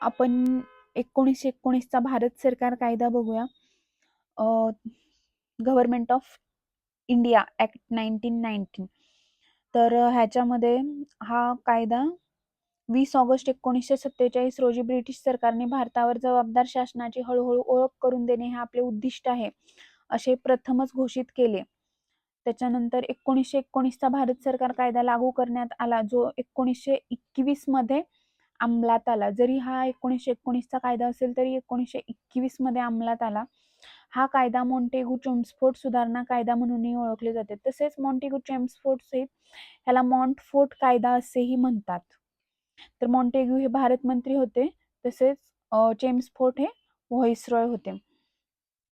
आपण एकोणीसशे एकोणीसचा भारत सरकार कायदा बघूया. Government of India act nineteen nineteen तर ह्याच्यामध्ये हा कायदा वीस ऑगस्ट एकोणीसशे सत्तेचाळीस रोजी ब्रिटिश सरकारने भारतावर जबाबदार शासनाची हळूहळू ओळख करून देणे हे आपले उद्दिष्ट आहे असे प्रथमच घोषित केले. त्याच्यानंतर एकोणीसशे एकोणीसचा भारत सरकार कायदा लागू करण्यात आला जो एकोणीसशे एकवीसमध्ये अंमलात आला. जरी हा एकोणीसशे एकोणीसचा कायदा असेल तरी एकोणीसशे एकवीसमध्ये अंमलात आला. हा कायदा मॉन्टेगू चेम्सफोर्ट सुधारणा कायदा म्हणूनही ओळखले जाते. तसेच मॉन्टेगू चेम्सफोर्ट सहित ह्याला मॉन्टफोर्ट कायदा असेही म्हणतात. तर मॉन्टेग्यू हे भारत मंत्री होते. तसेच चेम्सफोर्ट हे व्हॉइसरॉय होते.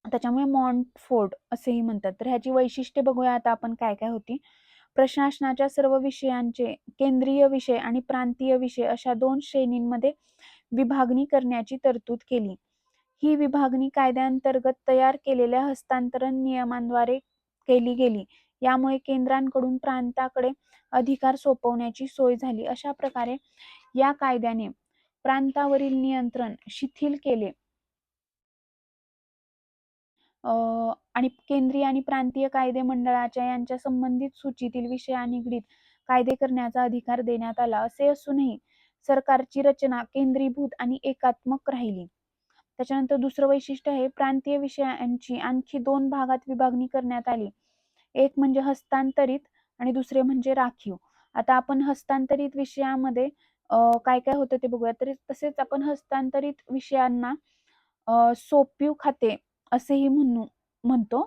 त्याच्यामुळे मॉन्टफोर्ट असेही म्हणतात. तर ह्याची वैशिष्ट्ये बघूया आता आपण काय काय होती. प्रशासनाच्या सर्व विषयांचे केंद्रीय विषय आणि प्रांतीय विषय अशा दोन श्रेणींमध्ये विभागणी करण्याची तरतूद केली. ही विभागणी कायद्यांतर्गत तयार केलेल्या हस्तांतरण नियमांद्वारे केली गेली. यामुळे केंद्रांकडून प्रांताकडे अधिकार सोपवण्याची सोय झाली. अशा प्रकारे या कायद्याने प्रांतावरील नियंत्रण शिथिल केले. आणि केंद्रीय आणि प्रांतीय कायदे मंडळाच्या यांच्या संबंधित सूचीतील विषया निगडीत कायदे करण्याचा अधिकार देण्यात आला असे असूनही सरकारची रचना केंद्रीभूत आणि एकात्मक राहिली. त्याच्यानंतर दुसरं वैशिष्ट्य आहे प्रांतीय विषयांची आणखी दोन भागात विभागणी करण्यात आली. एक म्हणजे हस्तांतरित आणि दुसरे म्हणजे राखीव. आता आपण हस्तांतरित विषयामध्ये काय काय होतं ते बघूया. तरी तसेच आपण हस्तांतरित विषयांना सोपीव खाते असेही म्हणू म्हणतो.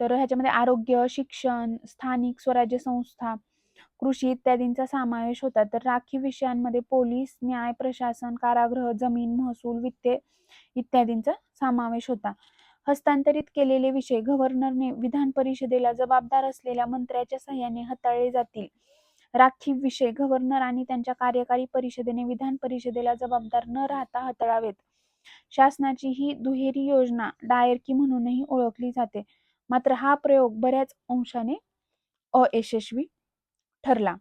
तर ह्याच्यामध्ये आरोग्य शिक्षण स्थानिक स्वराज्य संस्था कृषी इत्यादींचा समावेश होता. तर राखीव विषयांमध्ये पोलीस न्याय प्रशासन कारागृह जमीन महसूल वित्त इत्यादींचा समावेश होता. हस्तांतरित केलेले विषय गव्हर्नरने विधान परिषदेला जबाबदार असलेल्या मंत्र्याच्या सहाय्याने हाताळले जातील. राखीव विषय गव्हर्नर आणि त्यांच्या कार्यकारी परिषदेने विधान परिषदेला जबाबदार न राहता हाताळावेत. शासनाची ही दुहेरी योजना डायरकी म्हणूनही ओळखली जाते. मात्र हा प्रयोग बऱ्याच अंशाने अयशस्वी ठरला.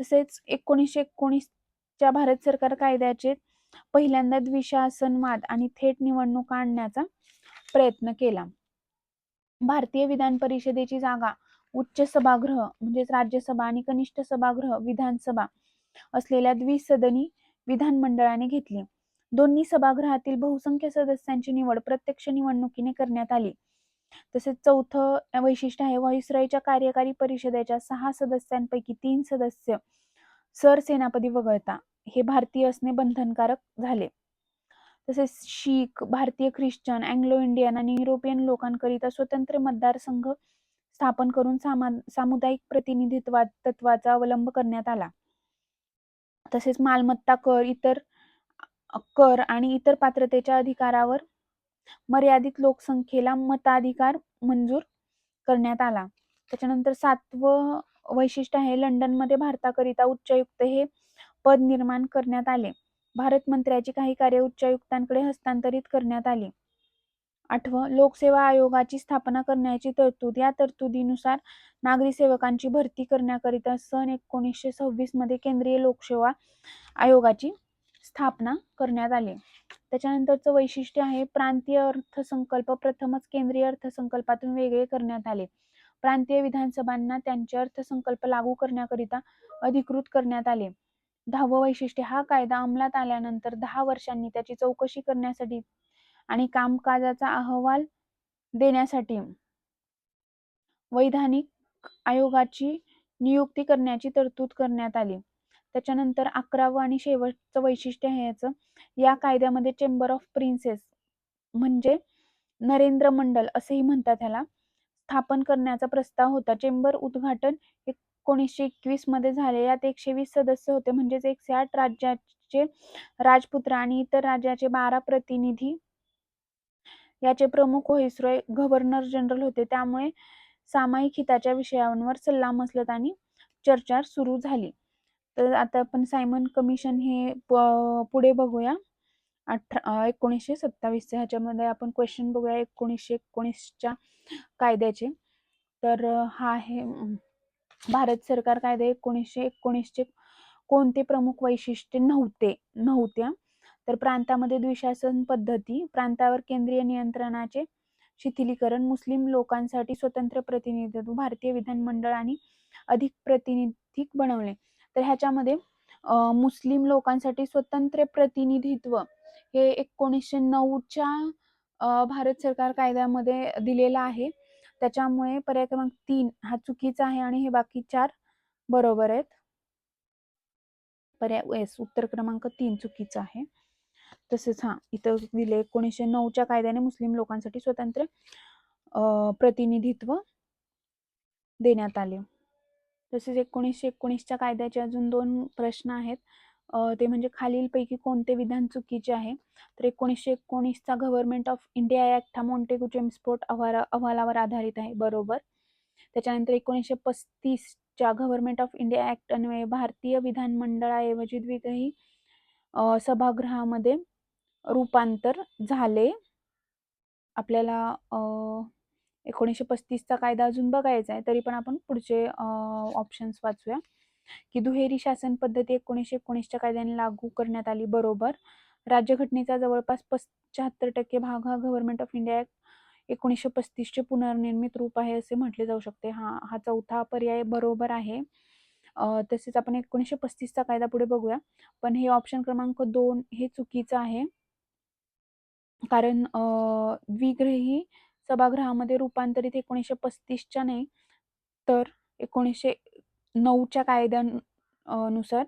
तसेच एकोणीसशे एकोणीसच्या भारत सरकार कायद्याचे पहिल्यांदा द्विशासनवाद आणि थेट निवडणूक आणण्याचा प्रयत्न केला. भारतीय विधान परिषदेची जागा उच्च सभागृह म्हणजेच राज्यसभा आणि कनिष्ठ सभागृह विधानसभा असलेल्या द्विसदनी विधानमंडळाने घेतली. दोन्ही सभागृहातील बहुसंख्य सदस्यांची निवड प्रत्यक्ष निवडणुकीने करण्यात आली. तसेच चौथं वैशिष्ट्य आहे व्हॉइसरॉयच्या कार्यकारी परिषदेच्या सहा सदस्यांपैकी तीन सदस्य सरसेनापदी वगळता. हे भारतीय असणे बंधनकारक झाले. तसेच शीख भारतीय ख्रिश्चन अँग्लो इंडियन आणि युरोपियन लोकांकरिता स्वतंत्र मतदारसंघ स्थापन करून सामुदायिक प्रतिनिधित्वा तत्वाचा अवलंब करण्यात आला. तसेच मालमत्ता कर इतर कर आणि इतर पात्रतेच्या अधिकारावर मर्यादित लोकसंख्येला मताधिकार मंजूर करण्यात आला. त्याच्यानंतर सातवं वैशिष्ट्य आहे लंडनमध्ये भारताकरिता उच्चायुक्त हे पद निर्माण करण्यात आले. भारत मंत्र्याची काही कार्य उच्चायुक्तांकडे हस्तांतरित करण्यात आली. आठवं लोकसेवा आयोगाची स्थापना करण्याची तरतूद या तरतुदीनुसार नागरी सेवकांची भरती करण्याकरिता सन एकोणीसशे सव्वीसमध्ये केंद्रीय लोकसेवा आयोगाची स्थापना करण्यात आली. त्याच्यानंतरचं वैशिष्ट्य आहे प्रांतीय अर्थसंकल्प प्रथमच केंद्रीय अर्थसंकल्पातून वेगळे करण्यात आले. प्रांतीय विधानसभांना त्यांचे अर्थसंकल्प लागू करण्याकरिता अधिकृत करण्यात आले. दहावं वैशिष्ट्य हा कायदा अंमलात आल्यानंतर दहा वर्षांनी त्याची चौकशी करण्यासाठी आणि कामकाजाचा अहवाल देण्यासाठी वैधानिक आयोगाची नियुक्ती करण्याची तरतूद करण्यात आली. त्याच्यानंतर अकरावं आणि शेवटचं वैशिष्ट्य आहे याचं. या कायद्यामध्ये चेंबर ऑफ प्रिन्सेस म्हणजे नरेंद्र मंडल असेही म्हणतात ह्याला. स्थापन करण्याचा प्रस्ताव होता. चेंबर उद्घाटन एकोणीसशे एकवीसमध्ये झाले. यात एकशे वीस सदस्य होते. म्हणजेच एकशे आठ राज्याचे राजपुत्र आणि इतर राज्याचे बारा प्रतिनिधी. याचे प्रमुख व्हाईसरॉय गव्हर्नर जनरल होते. त्यामुळे सामायिक हिताच्या विषयांवर सल्लामसलत आणि चर्चा सुरू झाली. तर आता आपण सायमन कमिशन हे पुढे बघूया. अठरा एकोणीसशे सत्तावीसच्या ह्याच्यामध्ये आपण क्वेश्चन बघूया एकोणीसशे एकोणीसच्या कायद्याचे. तर हा आहे भारत सरकार कायदे एकोणीसशे एकोणीसचे कोणते प्रमुख वैशिष्ट्य नव्हते नव्हत्या. तर प्रांतामध्ये द्विशासन पद्धती प्रांतावर केंद्रीय नियंत्रणाचे शिथिलीकरण मुस्लिम लोकांसाठी स्वतंत्र प्रतिनिधित्व भारतीय विधानमंडळ आणि अधिक प्रतिनिधिक बनवले तर ह्याच्यामध्ये मुस्लिम लोकांसाठी स्वतंत्र प्रतिनिधित्व हे एकोणीसशे नऊच्या भारत सरकार कायद्यामध्ये दिलेलं आहे. त्याच्यामुळे पर्याय क्रमांक तीन हा चुकीचा आहे आणि हे बाकी चार बरोबर आहेत. पर्याय एस उत्तर क्रमांक तीन चुकीचा आहे. तसेच हा इथं दिले एकोणीसशे नऊच्या कायद्याने मुस्लिम लोकांसाठी स्वतंत्र प्रतिनिधित्व देण्यात आले. तसेच एकोणीसशे एकोणीसच्या कायद्याचे अजून दोन प्रश्न आहेत. ते म्हणजे खालीलपैकी कोणते विधान चुकीचे आहे? तर एकोणीसशे एकोणीसचा गव्हर्नमेंट ऑफ इंडिया ऍक्ट हा मॉन्टेगू जेम्सपोर्ट अहवाला अहवालावर आधारित आहे. बरोबर? त्याच्यानंतर एकोणीसशे पस्तीसच्या गव्हर्नमेंट ऑफ इंडिया ऍक्ट अन्वये भारतीय विधानमंडळाऐवजी द्विग्रही सभागृहामध्ये रूपांतर झाले. आपल्याला एकोणीसशे पस्तीसचा कायदा अजून बघायचा आहे तरी पण आपण पुढचे ऑप्शन्स वाचूया. की दुहेरी शासन पद्धती एकोणीसशे एकोणीसच्या कायद्याने लागू करण्यात आली बरोबर. राज्यघटनेचा जवळपास पंच्याहत्तर टक्के भाग हा गव्हर्नमेंट ऑफ इंडिया एकोणीसशे पस्तीसचे पुनर्निर्मित रूप आहे असे म्हटले जाऊ शकते. हा हा चौथा पर्याय बरोबर आहे. तसेच आपण एकोणीसशे पस्तीसचा कायदा पुढे बघूया. पण हे ऑप्शन क्रमांक दोन हे चुकीचं आहे. कारण द्विग्रही सभागृहामध्ये रूपांतरित एकोणीसशे पस्तीसच्या नाही तर एकोणीसशे नऊच्या कायद्यानुसार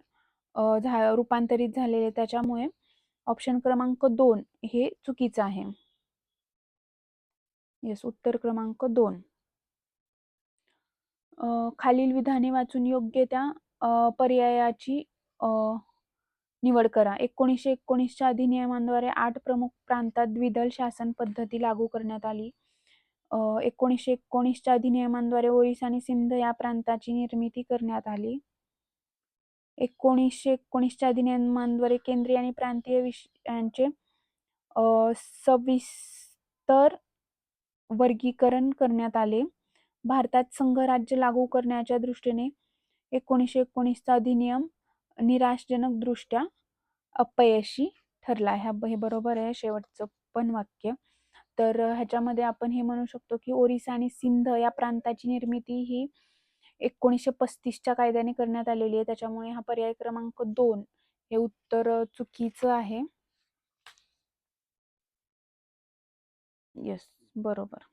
झा रूपांतरित झालेले त्याच्यामुळे ऑप्शन क्रमांक दोन हे चुकीचं आहे. येस उत्तर क्रमांक दोन. खालील विधाने वाचून योग्य त्या पर्यायाची निवड करा. एकोणीसशे एकोणीसच्या अधिनियमांद्वारे आठ प्रमुख प्रांतात द्विदल शासन पद्धती लागू करण्यात आली. एकोणीसशे एकोणीसच्या अधिनियमांद्वारे ओरिसा आणि सिंध या प्रांताची निर्मिती करण्यात आली. एकोणीसशे एकोणीसच्या अधिनियमांद्वारे केंद्रीय आणि प्रांतीय विषयांचे अं, सविस्तर वर्गीकरण करण्यात आले. भारतात संघराज्य लागू करण्याच्या दृष्टीने एकोणीसशे एकोणीसचा अधिनियम निराशजनक दृष्ट्या अपयशी ठरला ह्या हे बरोबर आहे शेवटचं पण वाक्य. तर ह्याच्यामध्ये आपण हे म्हणू शकतो की ओरिसा आणि सिंध या प्रांताची निर्मिती ही एकोणीसशे पस्तीसच्या कायद्याने करण्यात आलेली आहे. त्याच्यामुळे हा पर्याय क्रमांक दोन हे उत्तर चुकीचं आहे. येस बरोबर.